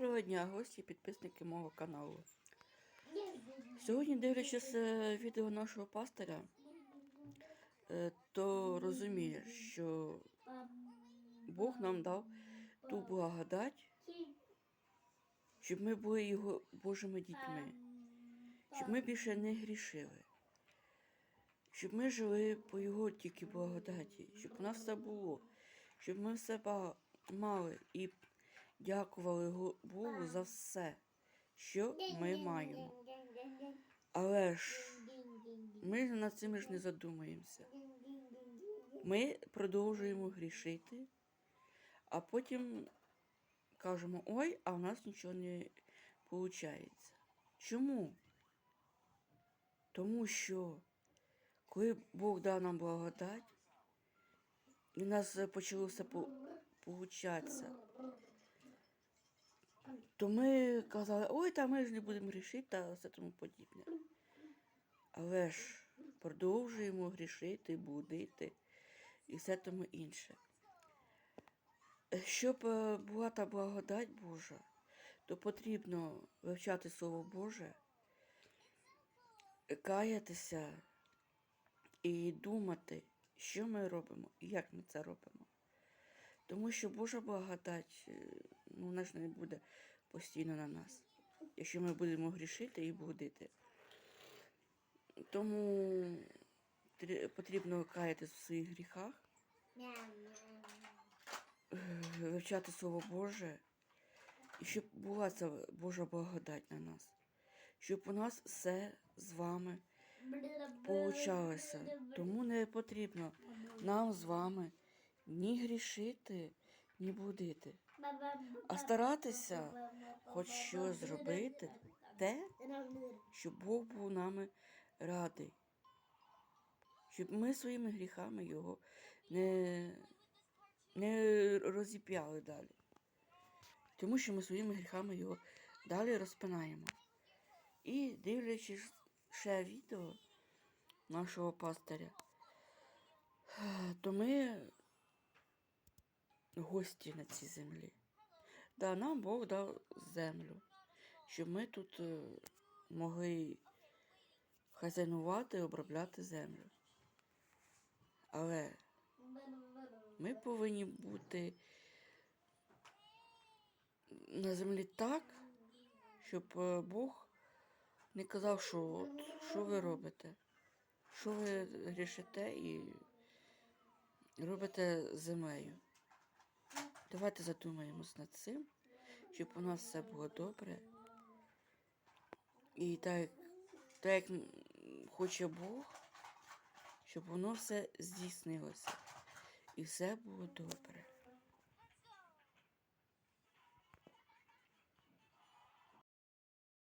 Доброго дня, гості і підписники мого каналу. Сьогодні, дивлячись е, відео нашого пастора, е, то розумієш, що Бог нам дав ту благодать, щоб ми були його Божими дітьми, щоб ми більше не грішили, щоб ми жили по його тільки благодаті, щоб у нас все було, щоб ми все мали і дякували Богу за все, що ми маємо. Але ж ми над цим ж не задумаємося. Ми продовжуємо грішити, а потім кажемо, ой, а в нас нічого не виходить. Чому? Тому що коли Бог дав нам благодать, і в нас почало все получатися, то ми казали, ой, та ми ж не будемо грішити та все тому подібне. Але ж продовжуємо грішити, блудити і все тому інше. Щоб е, була та благодать Божа, то потрібно вивчати Слово Боже, каятися і думати, що ми робимо і як ми це робимо. Тому що Божа благодать, е, ну, вона ж не буде постійно на нас, якщо ми будемо грішити і блудити. Тому потрібно каятись в своїх гріхах, е, вивчати Слово Боже, і щоб була ця Божа благодать на нас, щоб у нас все з вами получалося. Тому не потрібно нам з вами ні грішити, ні блудити, а старатися хоч щось зробити те, щоб Бог був нами радий. Щоб ми своїми гріхами його не, не розіп'яли далі. Тому що ми своїми гріхами його далі розпинаємо. І дивлячись ще відео нашого пастиря, то ми гості на цій землі. Да, нам Бог дав землю, щоб ми тут е, могли хазяйнувати, обробляти землю. Але ми повинні бути на землі так, щоб е, Бог не казав, що от, що ви робите, що ви грішите і робите землею. Давайте задумаємось над цим, щоб у нас все було добре. І так, так як хоче Бог, щоб воно все здійснилося. І все було добре.